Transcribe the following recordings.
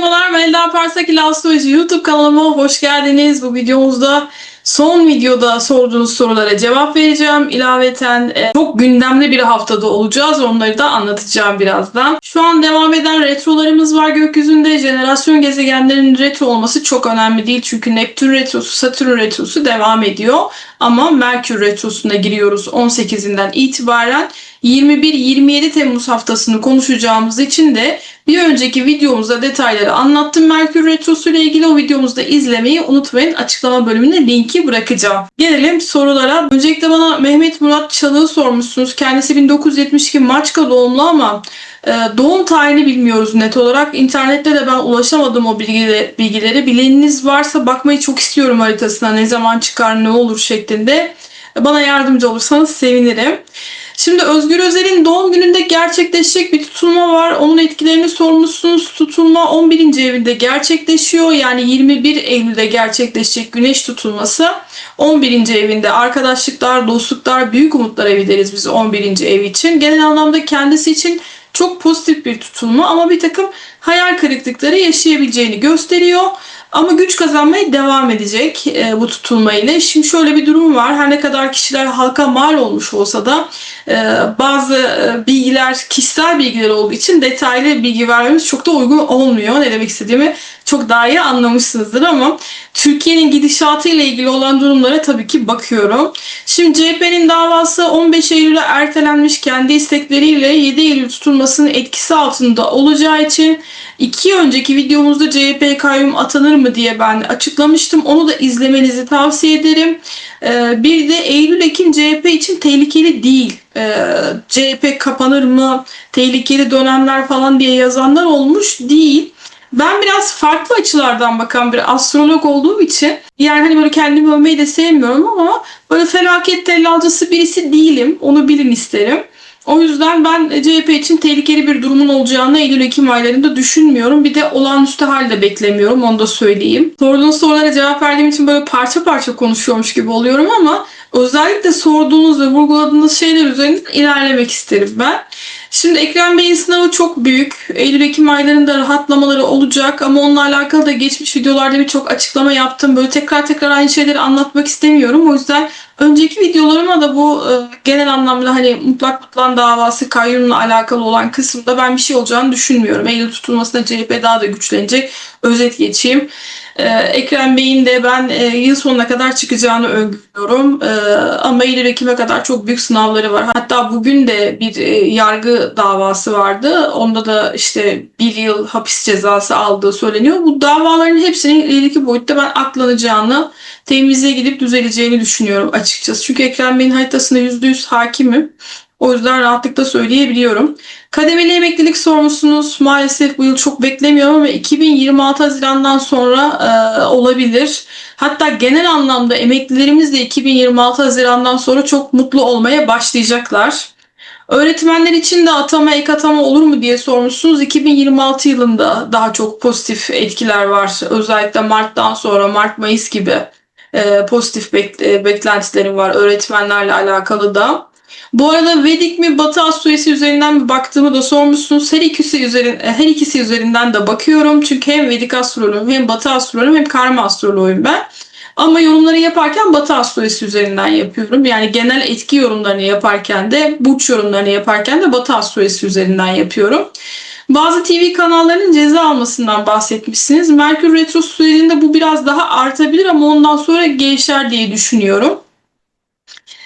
Merhabalar, Melda Parsak ile Astroloji YouTube kanalıma hoş geldiniz. Bu videomuzda son videoda sorduğunuz sorulara cevap vereceğim. İlaveten e, çok gündemli bir haftada olacağız. Onları da anlatacağım birazdan. Şu an devam eden retrolarımız var gökyüzünde. Jenerasyon gezegenlerinin retro olması çok önemli değil. Çünkü Neptün retrosu, Satürn retrosu devam ediyor. Ama Merkür retrosuna giriyoruz 18'inden itibaren. 21-27 Temmuz haftasını konuşacağımız için de bir önceki videomuzda detayları anlattım Merkür Retrosu ile ilgili. O videomuzda izlemeyi unutmayın. Açıklama bölümüne linki bırakacağım. Gelelim sorulara. Öncelikle bana Mehmet Murat Çalık'ı sormuşsunuz. Kendisi 1972 Maçka doğumlu ama e, doğum tarihini bilmiyoruz net olarak. İnternette de ben ulaşamadım o bilgileri. bilgileri. Bileniniz varsa bakmayı çok istiyorum haritasına. Ne zaman çıkar, ne olur şeklinde. Bana yardımcı olursanız sevinirim. Şimdi Özgür Özel'in doğum gününde gerçekleşecek bir tutulma var. Onun etkilerini sormuşsunuz. Tutulma 11. evinde gerçekleşiyor. Yani 21 Eylül'de gerçekleşecek güneş tutulması 11. evinde arkadaşlıklar, dostluklar, büyük umutlar evi deriz biz 11. ev için. Genel anlamda kendisi için çok pozitif bir tutulma ama bir takım hayal kırıklıkları yaşayabileceğini gösteriyor. Ama güç kazanmaya devam edecek e, bu tutulma ile. Şimdi şöyle bir durum var. Her ne kadar kişiler halka mal olmuş olsa da e, bazı e, bilgiler kişisel bilgiler olduğu için detaylı bilgi vermemiz çok da uygun olmuyor. Ne demek istediğimi çok daha iyi anlamışsınızdır ama Türkiye'nin gidişatı ile ilgili olan durumlara tabii ki bakıyorum. Şimdi CHP'nin davası 15 Eylül'e ertelenmiş kendi istekleriyle 7 Eylül tutulmasının etkisi altında olacağı için iki önceki videomuzda CHP kayyum atanır mı diye ben açıklamıştım. Onu da izlemenizi tavsiye ederim. Ee, bir de Eylül-Ekim CHP için tehlikeli değil. Ee, CHP kapanır mı, tehlikeli dönemler falan diye yazanlar olmuş değil. Ben biraz farklı açılardan bakan bir astrolog olduğum için yani hani böyle kendimi övmeyi de sevmiyorum ama böyle felaket tellalcısı birisi değilim. Onu bilin isterim. O yüzden ben CHP için tehlikeli bir durumun olacağını Eylül-Ekim aylarında düşünmüyorum. Bir de olağanüstü halde beklemiyorum. Onu da söyleyeyim. Sorduğunuz sorulara cevap verdiğim için böyle parça parça konuşuyormuş gibi oluyorum ama özellikle sorduğunuz ve vurguladığınız şeyler üzerinden ilerlemek isterim ben. Şimdi Ekrem Bey'in sınavı çok büyük. Eylül-Ekim aylarında rahatlamaları olacak ama onunla alakalı da geçmiş videolarda birçok açıklama yaptım. Böyle tekrar tekrar aynı şeyleri anlatmak istemiyorum. O yüzden önceki videolarıma da bu e, genel anlamda hani mutlak mutlan davası kayyumla alakalı olan kısımda ben bir şey olacağını düşünmüyorum. Eylül tutulmasında CHP daha da güçlenecek. Özet geçeyim. Ee, Ekrem Bey'in de ben e, yıl sonuna kadar çıkacağını öngörüyorum. Ee, ama Eylül Ekim'e kadar çok büyük sınavları var. Hatta bugün de bir e, yargı davası vardı. Onda da işte bir yıl hapis cezası aldığı söyleniyor. Bu davaların hepsinin ileriki boyutta ben aklanacağını, temizliğe gidip düzeleceğini düşünüyorum açıkçası. Çünkü Ekrem Bey'in haritasında %100 hakimim. O yüzden rahatlıkla söyleyebiliyorum. Kademeli emeklilik sormuşsunuz. Maalesef bu yıl çok beklemiyorum ama 2026 Haziran'dan sonra e, olabilir. Hatta genel anlamda emeklilerimiz de 2026 Haziran'dan sonra çok mutlu olmaya başlayacaklar. Öğretmenler için de atama ek atama olur mu diye sormuşsunuz. 2026 yılında daha çok pozitif etkiler var. Özellikle Mart'tan sonra Mart-Mayıs gibi e, pozitif bek- beklentilerim var öğretmenlerle alakalı da. Bu arada Vedik mi Batı astrolojisi üzerinden mi baktığımı da sormuşsunuz. Her ikisi üzerin her ikisi üzerinden de bakıyorum. Çünkü hem Vedik astroloğum hem Batı astroloğum hem karma astroloğum ben. Ama yorumları yaparken Batı astrolojisi üzerinden yapıyorum. Yani genel etki yorumlarını yaparken de burç yorumlarını yaparken de Batı astrolojisi üzerinden yapıyorum. Bazı TV kanallarının ceza almasından bahsetmişsiniz. Merkür Retro sürecinde bu biraz daha artabilir ama ondan sonra gevşer diye düşünüyorum.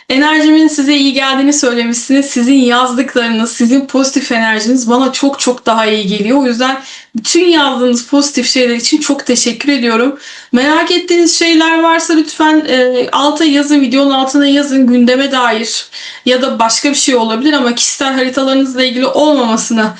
Enerjimin size iyi geldiğini söylemişsiniz. Sizin yazdıklarınız, sizin pozitif enerjiniz bana çok çok daha iyi geliyor. O yüzden bütün yazdığınız pozitif şeyler için çok teşekkür ediyorum. Merak ettiğiniz şeyler varsa lütfen e, alta yazın, videonun altına yazın gündeme dair ya da başka bir şey olabilir ama kişisel haritalarınızla ilgili olmamasını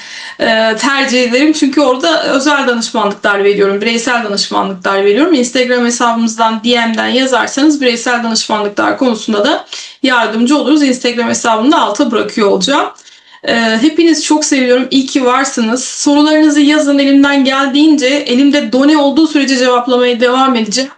e, tercih ederim. Çünkü orada özel danışmanlıklar veriyorum, bireysel danışmanlıklar veriyorum. Instagram hesabımızdan DM'den yazarsanız bireysel danışmanlıklar konusunda da yardımcı oluruz. Instagram hesabını da alta bırakıyor olacağım. Ee, hepiniz çok seviyorum. İyi ki varsınız. Sorularınızı yazın elimden geldiğince. Elimde done olduğu sürece cevaplamaya devam edeceğim.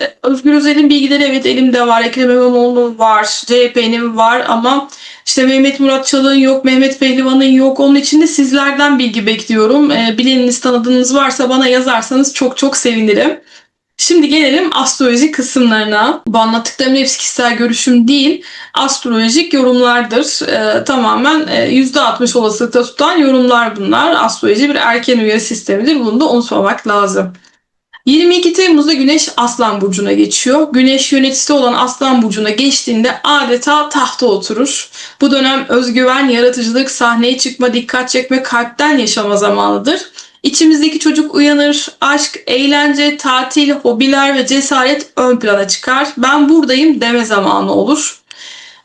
E, Özgür Özel'in bilgileri evet elimde var. Ekrem İmamoğlu'nun var. CHP'nin var ama işte Mehmet Murat Çalık'ın yok. Mehmet Pehlivan'ın yok. Onun için de sizlerden bilgi bekliyorum. E, bileniniz tanıdığınız varsa bana yazarsanız çok çok sevinirim. Şimdi gelelim astroloji kısımlarına. Bu anlattıklarımın hepsi kişisel görüşüm değil. Astrolojik yorumlardır. Ee, tamamen e, %60 olasılıkta tutan yorumlar bunlar. Astroloji bir erken uyarı sistemidir. Bunu da unutmamak lazım. 22 Temmuz'da Güneş Aslan Burcu'na geçiyor. Güneş yöneticisi olan Aslan Burcu'na geçtiğinde adeta tahta oturur. Bu dönem özgüven, yaratıcılık, sahneye çıkma, dikkat çekme, kalpten yaşama zamanıdır. İçimizdeki çocuk uyanır, aşk, eğlence, tatil, hobiler ve cesaret ön plana çıkar. Ben buradayım deme zamanı olur.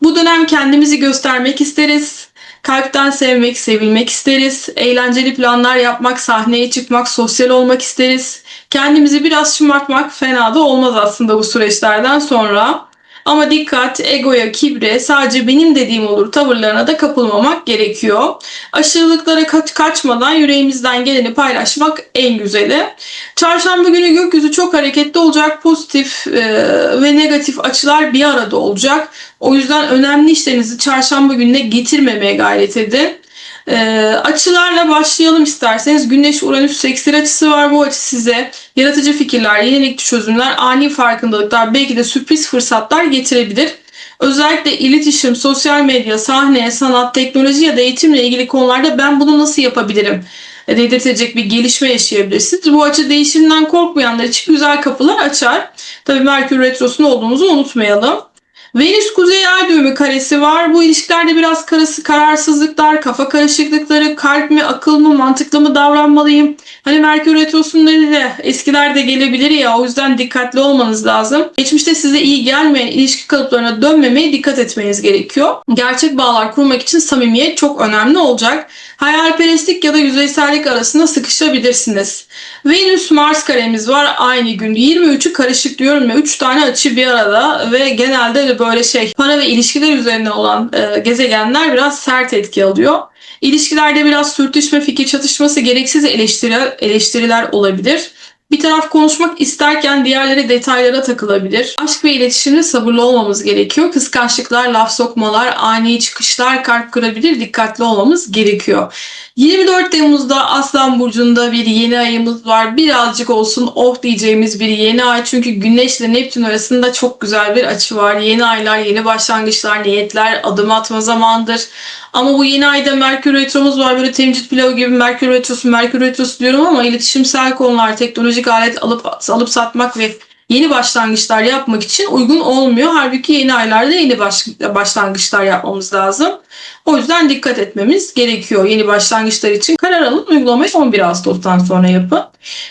Bu dönem kendimizi göstermek isteriz. Kalpten sevmek, sevilmek isteriz. Eğlenceli planlar yapmak, sahneye çıkmak, sosyal olmak isteriz. Kendimizi biraz şımartmak fena da olmaz aslında bu süreçlerden sonra. Ama dikkat, egoya, kibre, sadece benim dediğim olur tavırlarına da kapılmamak gerekiyor. Aşırılıklara kaç kaçmadan yüreğimizden geleni paylaşmak en güzeli. Çarşamba günü gökyüzü çok hareketli olacak. Pozitif e, ve negatif açılar bir arada olacak. O yüzden önemli işlerinizi çarşamba gününe getirmemeye gayret edin. E, açılarla başlayalım isterseniz. Güneş Uranüs seksir açısı var. Bu açı size yaratıcı fikirler, yenilikçi çözümler, ani farkındalıklar, belki de sürpriz fırsatlar getirebilir. Özellikle iletişim, sosyal medya, sahne, sanat, teknoloji ya da eğitimle ilgili konularda ben bunu nasıl yapabilirim dedirtecek bir gelişme yaşayabilirsiniz. Bu açı değişimden korkmayanlar için güzel kapılar açar. Tabii Merkür Retrosu'nda olduğumuzu unutmayalım. Venüs Kuzey Ay düğümü karesi var. Bu ilişkilerde biraz karası, kararsızlıklar, kafa karışıklıkları, kalp mi, akıl mı, mantıklı mı davranmalıyım? Hani Merkür Retrosu'nda de eskilerde gelebilir ya o yüzden dikkatli olmanız lazım. Geçmişte size iyi gelmeyen ilişki kalıplarına dönmemeye dikkat etmeniz gerekiyor. Gerçek bağlar kurmak için samimiyet çok önemli olacak. Hayalperestlik ya da yüzeysellik arasında sıkışabilirsiniz. Venüs Mars karemiz var aynı gün. 23'ü karışık diyorum ya 3 tane açı bir arada ve genelde de böyle şey para ve ilişkiler üzerine olan e, gezegenler biraz sert etki alıyor. İlişkilerde biraz sürtüşme, fikir çatışması, gereksiz eleştiriler, eleştiriler olabilir. Bir taraf konuşmak isterken diğerleri detaylara takılabilir. Aşk ve iletişimde sabırlı olmamız gerekiyor. Kıskançlıklar, laf sokmalar, ani çıkışlar kalp kırabilir. Dikkatli olmamız gerekiyor. 24 Temmuz'da Aslan Burcu'nda bir yeni ayımız var. Birazcık olsun oh diyeceğimiz bir yeni ay. Çünkü Güneş ile Neptün arasında çok güzel bir açı var. Yeni aylar, yeni başlangıçlar, niyetler, adım atma zamandır. Ama bu yeni ayda Merkür Retro'muz var. Böyle temcit pilavı gibi Merkür Retrosu, Merkür Retrosu diyorum ama iletişimsel konular, teknolojik alet alıp alıp satmak ve yeni başlangıçlar yapmak için uygun olmuyor. Halbuki yeni aylarda yeni baş, başlangıçlar yapmamız lazım. O yüzden dikkat etmemiz gerekiyor yeni başlangıçlar için. Karar alın uygulamayı 11 Ağustos'tan sonra yapın.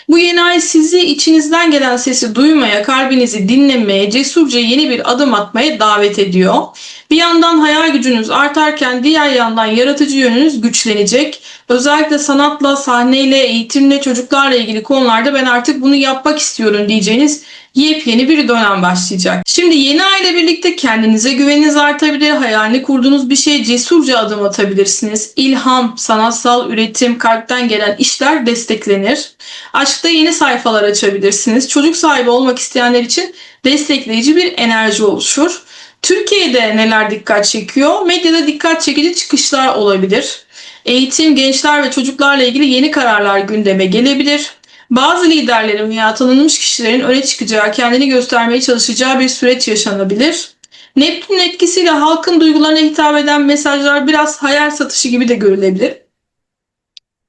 Bu yeni ay sizi içinizden gelen sesi duymaya, kalbinizi dinlemeye, cesurca yeni bir adım atmaya davet ediyor. Bir yandan hayal gücünüz artarken diğer yandan yaratıcı yönünüz güçlenecek. Özellikle sanatla, sahneyle, eğitimle, çocuklarla ilgili konularda ben artık bunu yapmak istiyorum diyeceğiniz yepyeni bir dönem başlayacak. Şimdi yeni ay ile birlikte kendinize güveniniz artabilir, hayalini kurduğunuz bir şeye cesurca adım atabilirsiniz. İlham, sanatsal üretim, kalpten gelen işler desteklenir. Aşkta yeni sayfalar açabilirsiniz. Çocuk sahibi olmak isteyenler için destekleyici bir enerji oluşur. Türkiye'de neler dikkat çekiyor? Medyada dikkat çekici çıkışlar olabilir. Eğitim, gençler ve çocuklarla ilgili yeni kararlar gündeme gelebilir. Bazı liderlerin veya tanınmış kişilerin öne çıkacağı, kendini göstermeye çalışacağı bir süreç yaşanabilir. Neptün etkisiyle halkın duygularına hitap eden mesajlar biraz hayal satışı gibi de görülebilir.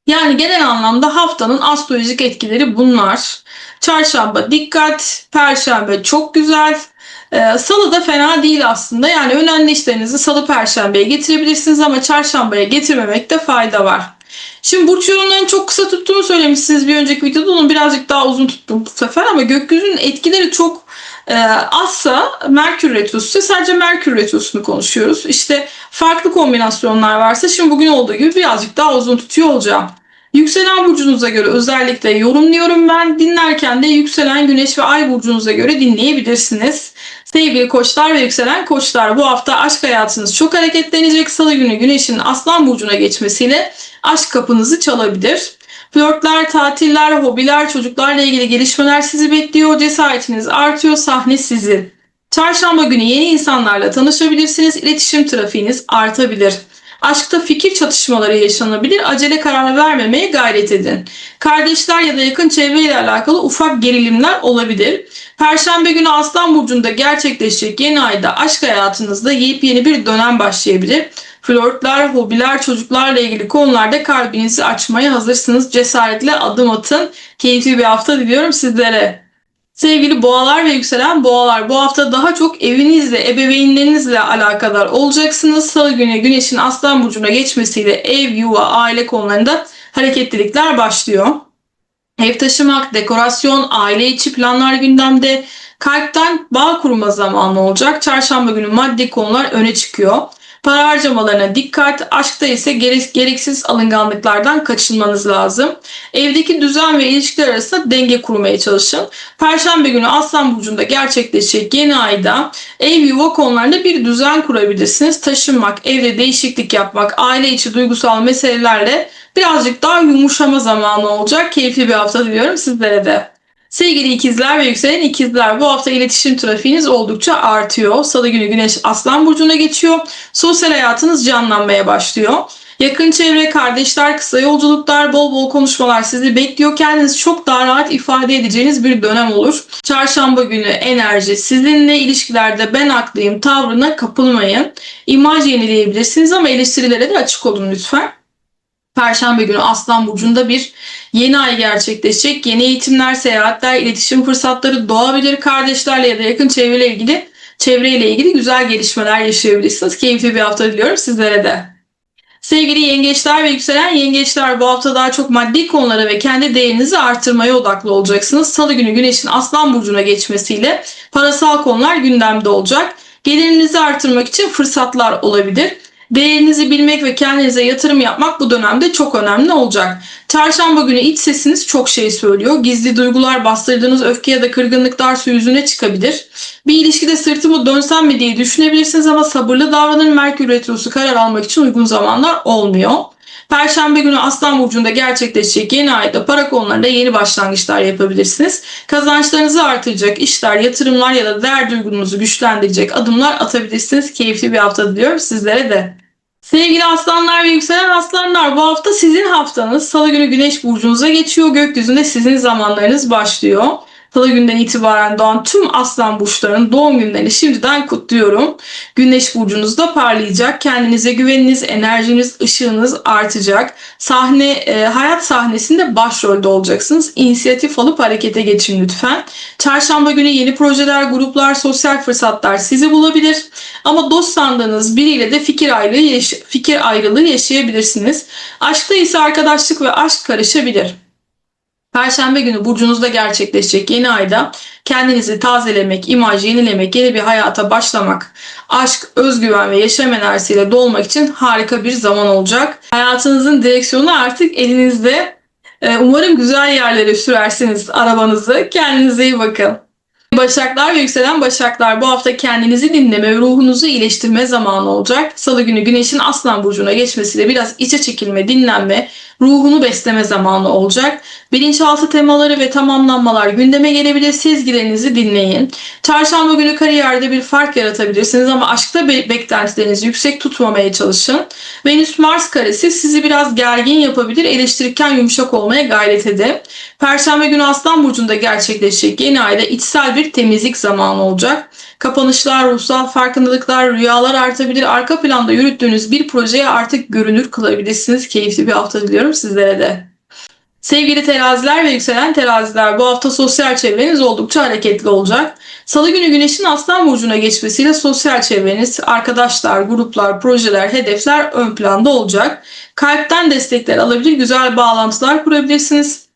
Yani genel anlamda haftanın astrolojik etkileri bunlar. Çarşamba dikkat, perşembe çok güzel, ee, salı da fena değil aslında. Yani önemli işlerinizi salı perşembeye getirebilirsiniz ama çarşambaya getirmemekte fayda var. Şimdi burç yorumlarını çok kısa tuttuğumu söylemişsiniz bir önceki videoda. Onu birazcık daha uzun tuttum bu sefer ama gökyüzünün etkileri çok e, azsa Merkür Retrosu sadece Merkür Retrosu'nu konuşuyoruz. İşte farklı kombinasyonlar varsa şimdi bugün olduğu gibi birazcık daha uzun tutuyor olacağım. Yükselen burcunuza göre özellikle yorumluyorum ben. Dinlerken de yükselen güneş ve ay burcunuza göre dinleyebilirsiniz. Sevgili koçlar ve yükselen koçlar bu hafta aşk hayatınız çok hareketlenecek. Salı günü güneşin aslan burcuna geçmesiyle aşk kapınızı çalabilir. Flörtler, tatiller, hobiler, çocuklarla ilgili gelişmeler sizi bekliyor. Cesaretiniz artıyor, sahne sizin. Çarşamba günü yeni insanlarla tanışabilirsiniz. İletişim trafiğiniz artabilir. Aşkta fikir çatışmaları yaşanabilir. Acele karar vermemeye gayret edin. Kardeşler ya da yakın çevreyle alakalı ufak gerilimler olabilir. Perşembe günü Aslan Burcu'nda gerçekleşecek yeni ayda aşk hayatınızda yepyeni bir dönem başlayabilir. Flörtler, hobiler, çocuklarla ilgili konularda kalbinizi açmaya hazırsınız. Cesaretle adım atın. Keyifli bir hafta diliyorum sizlere. Sevgili boğalar ve yükselen boğalar bu hafta daha çok evinizle, ebeveynlerinizle alakadar olacaksınız. Salı günü güneşin aslan burcuna geçmesiyle ev, yuva, aile konularında hareketlilikler başlıyor. Ev taşımak, dekorasyon, aile içi planlar gündemde. Kalpten bağ kurma zamanı olacak. Çarşamba günü maddi konular öne çıkıyor. Para harcamalarına dikkat, aşkta ise gerek, gereksiz alınganlıklardan kaçınmanız lazım. Evdeki düzen ve ilişkiler arasında denge kurmaya çalışın. Perşembe günü Aslan Burcu'nda gerçekleşecek yeni ayda ev yuva konularında bir düzen kurabilirsiniz. Taşınmak, evde değişiklik yapmak, aile içi duygusal meselelerle birazcık daha yumuşama zamanı olacak. Keyifli bir hafta diliyorum sizlere de. Sevgili ikizler ve yükselen ikizler bu hafta iletişim trafiğiniz oldukça artıyor. Salı günü güneş aslan burcuna geçiyor. Sosyal hayatınız canlanmaya başlıyor. Yakın çevre, kardeşler, kısa yolculuklar, bol bol konuşmalar sizi bekliyor. Kendinizi çok daha rahat ifade edeceğiniz bir dönem olur. Çarşamba günü enerji sizinle ilişkilerde ben haklıyım tavrına kapılmayın. İmaj yenileyebilirsiniz ama eleştirilere de açık olun lütfen. Perşembe günü Aslan Burcu'nda bir yeni ay gerçekleşecek. Yeni eğitimler, seyahatler, iletişim fırsatları doğabilir. Kardeşlerle ya da yakın çevreyle ilgili çevreyle ilgili güzel gelişmeler yaşayabilirsiniz. Keyifli bir hafta diliyorum sizlere de. Sevgili yengeçler ve yükselen yengeçler bu hafta daha çok maddi konulara ve kendi değerinizi artırmaya odaklı olacaksınız. Salı günü güneşin aslan burcuna geçmesiyle parasal konular gündemde olacak. Gelirinizi artırmak için fırsatlar olabilir. Değerinizi bilmek ve kendinize yatırım yapmak bu dönemde çok önemli olacak. Çarşamba günü iç sesiniz çok şey söylüyor. Gizli duygular, bastırdığınız öfke ya da kırgınlıklar su yüzüne çıkabilir. Bir ilişkide sırtımı dönsem mi diye düşünebilirsiniz ama sabırlı davranın. Merkür Retrosu karar almak için uygun zamanlar olmuyor. Perşembe günü Aslan Burcu'nda gerçekleşecek yeni ayda para konularında yeni başlangıçlar yapabilirsiniz. Kazançlarınızı artıracak işler, yatırımlar ya da değer duygunuzu güçlendirecek adımlar atabilirsiniz. Keyifli bir hafta diliyorum sizlere de. Sevgili aslanlar ve yükselen aslanlar bu hafta sizin haftanız. Salı günü güneş burcunuza geçiyor. Gökyüzünde sizin zamanlarınız başlıyor. Salı günden itibaren doğan tüm aslan burçlarının doğum günlerini şimdiden kutluyorum. Güneş burcunuzda parlayacak. Kendinize güveniniz, enerjiniz, ışığınız artacak. Sahne, e, hayat sahnesinde başrolde olacaksınız. İnisiyatif alıp harekete geçin lütfen. Çarşamba günü yeni projeler, gruplar, sosyal fırsatlar sizi bulabilir. Ama dost sandığınız biriyle de fikir ayrılığı, fikir ayrılığı yaşayabilirsiniz. Aşkta ise arkadaşlık ve aşk karışabilir. Perşembe günü burcunuzda gerçekleşecek yeni ayda kendinizi tazelemek, imaj yenilemek, yeni bir hayata başlamak, aşk, özgüven ve yaşam enerjisiyle dolmak için harika bir zaman olacak. Hayatınızın direksiyonu artık elinizde. Ee, Umarım güzel yerlere sürersiniz arabanızı. Kendinize iyi bakın. Başaklar ve yükselen başaklar bu hafta kendinizi dinleme ve ruhunuzu iyileştirme zamanı olacak. Salı günü güneşin aslan burcuna geçmesiyle biraz içe çekilme, dinlenme, ruhunu besleme zamanı olacak. Bilinçaltı temaları ve tamamlanmalar gündeme gelebilir. Sezgilerinizi dinleyin. Çarşamba günü kariyerde bir fark yaratabilirsiniz ama aşkta be- beklentilerinizi yüksek tutmamaya çalışın. Venüs Mars karesi sizi biraz gergin yapabilir. Eleştirirken yumuşak olmaya gayret edin. Perşembe günü Aslan Burcu'nda gerçekleşecek yeni ayda içsel bir temizlik zamanı olacak. Kapanışlar, ruhsal farkındalıklar, rüyalar artabilir. Arka planda yürüttüğünüz bir projeye artık görünür kılabilirsiniz. Keyifli bir hafta diliyorum sizlere de. Sevgili teraziler ve yükselen teraziler bu hafta sosyal çevreniz oldukça hareketli olacak. Salı günü güneşin aslan burcuna geçmesiyle sosyal çevreniz, arkadaşlar, gruplar, projeler, hedefler ön planda olacak. Kalpten destekler alabilir, güzel bağlantılar kurabilirsiniz.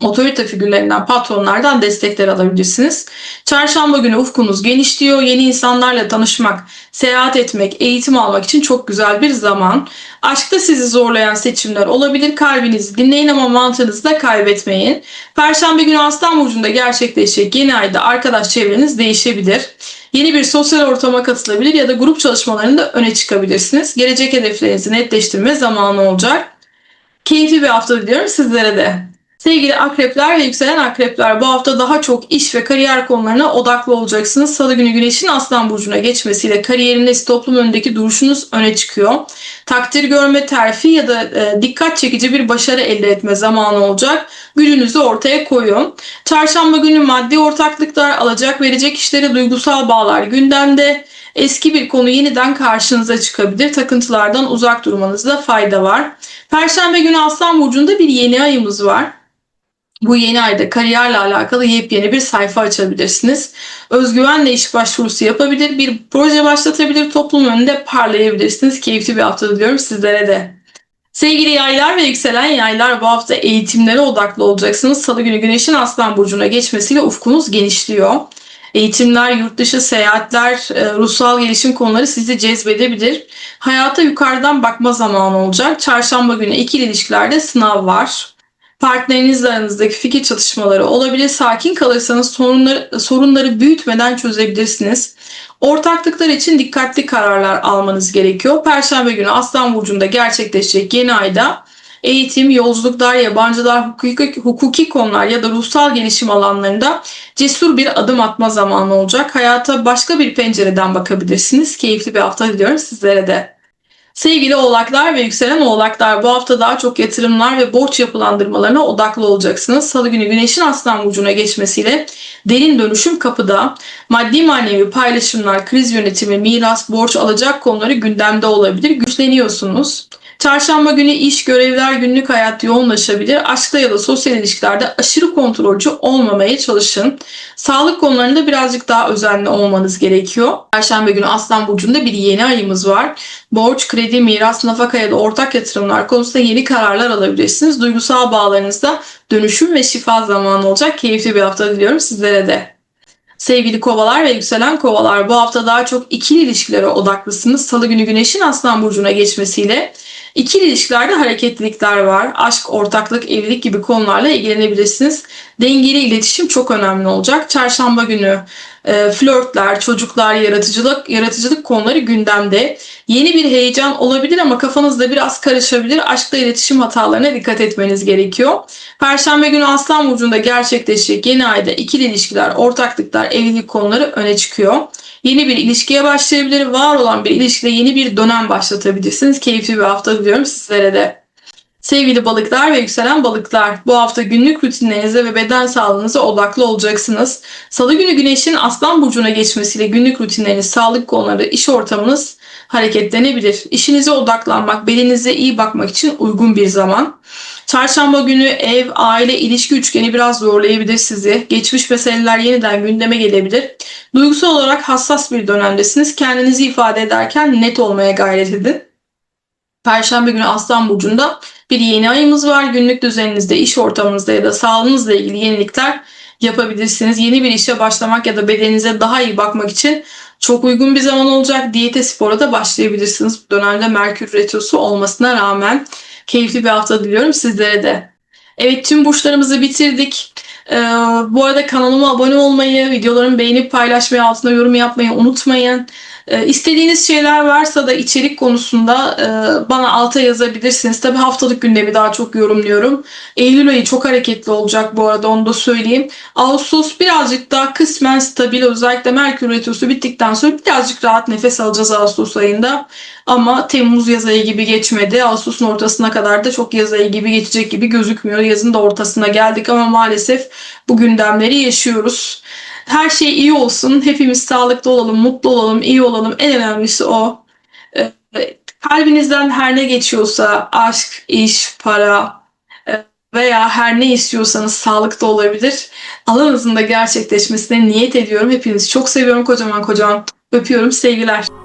Otorite figürlerinden, patronlardan destekler alabilirsiniz. Çarşamba günü ufkunuz genişliyor. Yeni insanlarla tanışmak, seyahat etmek, eğitim almak için çok güzel bir zaman. Aşkta sizi zorlayan seçimler olabilir. Kalbinizi dinleyin ama mantığınızı da kaybetmeyin. Perşembe günü Aslan Burcu'nda gerçekleşecek yeni ayda arkadaş çevreniz değişebilir. Yeni bir sosyal ortama katılabilir ya da grup çalışmalarında öne çıkabilirsiniz. Gelecek hedeflerinizi netleştirme zamanı olacak. Keyifli bir hafta diliyorum sizlere de. Sevgili akrepler ve yükselen akrepler bu hafta daha çok iş ve kariyer konularına odaklı olacaksınız. Salı günü güneşin aslan burcuna geçmesiyle kariyeriniz toplum önündeki duruşunuz öne çıkıyor. Takdir görme, terfi ya da e, dikkat çekici bir başarı elde etme zamanı olacak. Gücünüzü ortaya koyun. Çarşamba günü maddi ortaklıklar, alacak verecek işleri, duygusal bağlar gündemde. Eski bir konu yeniden karşınıza çıkabilir. Takıntılardan uzak durmanızda fayda var. Perşembe günü Aslan Burcu'nda bir yeni ayımız var. Bu yeni ayda kariyerle alakalı yepyeni bir sayfa açabilirsiniz. Özgüvenle iş başvurusu yapabilir, bir proje başlatabilir, toplum önünde parlayabilirsiniz. Keyifli bir hafta diliyorum sizlere de. Sevgili yaylar ve yükselen yaylar bu hafta eğitimlere odaklı olacaksınız. Salı günü güneşin aslan burcuna geçmesiyle ufkunuz genişliyor. Eğitimler, yurt dışı seyahatler, e, ruhsal gelişim konuları sizi cezbedebilir. Hayata yukarıdan bakma zamanı olacak. Çarşamba günü ikili ilişkilerde sınav var. Partnerinizle aranızdaki fikir çatışmaları olabilir. Sakin kalırsanız sorunları, sorunları büyütmeden çözebilirsiniz. Ortaklıklar için dikkatli kararlar almanız gerekiyor. Perşembe günü Aslan Burcu'nda gerçekleşecek yeni ayda eğitim, yolculuklar, yabancılar, hukuki, hukuki konular ya da ruhsal gelişim alanlarında cesur bir adım atma zamanı olacak. Hayata başka bir pencereden bakabilirsiniz. Keyifli bir hafta diliyorum sizlere de. Sevgili oğlaklar ve yükselen oğlaklar bu hafta daha çok yatırımlar ve borç yapılandırmalarına odaklı olacaksınız. Salı günü güneşin aslan burcuna geçmesiyle derin dönüşüm kapıda. Maddi manevi paylaşımlar, kriz yönetimi, miras, borç alacak konuları gündemde olabilir. Güçleniyorsunuz. Çarşamba günü iş, görevler, günlük hayat yoğunlaşabilir. Aşkta ya da sosyal ilişkilerde aşırı kontrolcü olmamaya çalışın. Sağlık konularında birazcık daha özenli olmanız gerekiyor. Perşembe günü Aslan Burcu'nda bir yeni ayımız var. Borç, kredi, miras, nafaka ya da ortak yatırımlar konusunda yeni kararlar alabilirsiniz. Duygusal bağlarınızda dönüşüm ve şifa zamanı olacak. Keyifli bir hafta diliyorum sizlere de. Sevgili kovalar ve yükselen kovalar bu hafta daha çok ikili ilişkilere odaklısınız. Salı günü güneşin aslan burcuna geçmesiyle ikili ilişkilerde hareketlilikler var. Aşk, ortaklık, evlilik gibi konularla ilgilenebilirsiniz. Dengeli iletişim çok önemli olacak. Çarşamba günü e, flörtler, çocuklar, yaratıcılık, yaratıcılık konuları gündemde. Yeni bir heyecan olabilir ama kafanızda biraz karışabilir. Aşkta iletişim hatalarına dikkat etmeniz gerekiyor. Perşembe günü Aslan Burcu'nda gerçekleşecek yeni ayda ikili ilişkiler, ortaklıklar, evlilik konuları öne çıkıyor. Yeni bir ilişkiye başlayabilir, var olan bir ilişkide yeni bir dönem başlatabilirsiniz. Keyifli bir hafta diliyorum sizlere de. Sevgili balıklar ve yükselen balıklar, bu hafta günlük rutinlerinize ve beden sağlığınıza odaklı olacaksınız. Salı günü güneşin aslan burcuna geçmesiyle günlük rutinleriniz, sağlık konuları, iş ortamınız hareketlenebilir. İşinize odaklanmak, belinize iyi bakmak için uygun bir zaman. Çarşamba günü ev, aile, ilişki üçgeni biraz zorlayabilir sizi. Geçmiş meseleler yeniden gündeme gelebilir. Duygusal olarak hassas bir dönemdesiniz. Kendinizi ifade ederken net olmaya gayret edin. Perşembe günü Aslan Burcu'nda bir yeni ayımız var. Günlük düzeninizde, iş ortamınızda ya da sağlığınızla ilgili yenilikler yapabilirsiniz. Yeni bir işe başlamak ya da bedeninize daha iyi bakmak için çok uygun bir zaman olacak. Diyete spora da başlayabilirsiniz. Bu dönemde Merkür Retrosu olmasına rağmen keyifli bir hafta diliyorum sizlere de. Evet tüm burçlarımızı bitirdik. Ee, bu arada kanalıma abone olmayı, videolarımı beğenip paylaşmayı, altına yorum yapmayı unutmayın. Ee, istediğiniz şeyler varsa da içerik konusunda e, bana alta yazabilirsiniz. Tabi haftalık gündemi daha çok yorumluyorum. Eylül ayı çok hareketli olacak bu arada onu da söyleyeyim. Ağustos birazcık daha kısmen stabil özellikle Merkür Retrosu bittikten sonra birazcık rahat nefes alacağız Ağustos ayında. Ama Temmuz yaz ayı gibi geçmedi. Ağustos'un ortasına kadar da çok yaz ayı gibi geçecek gibi gözükmüyor. Yazın da ortasına geldik ama maalesef bu gündemleri yaşıyoruz. Her şey iyi olsun. Hepimiz sağlıklı olalım, mutlu olalım, iyi olalım. En önemlisi o. Ee, kalbinizden her ne geçiyorsa aşk, iş, para e, veya her ne istiyorsanız sağlıkta olabilir. Alanınızın da gerçekleşmesine niyet ediyorum. Hepinizi çok seviyorum. Kocaman kocaman öpüyorum. Sevgiler.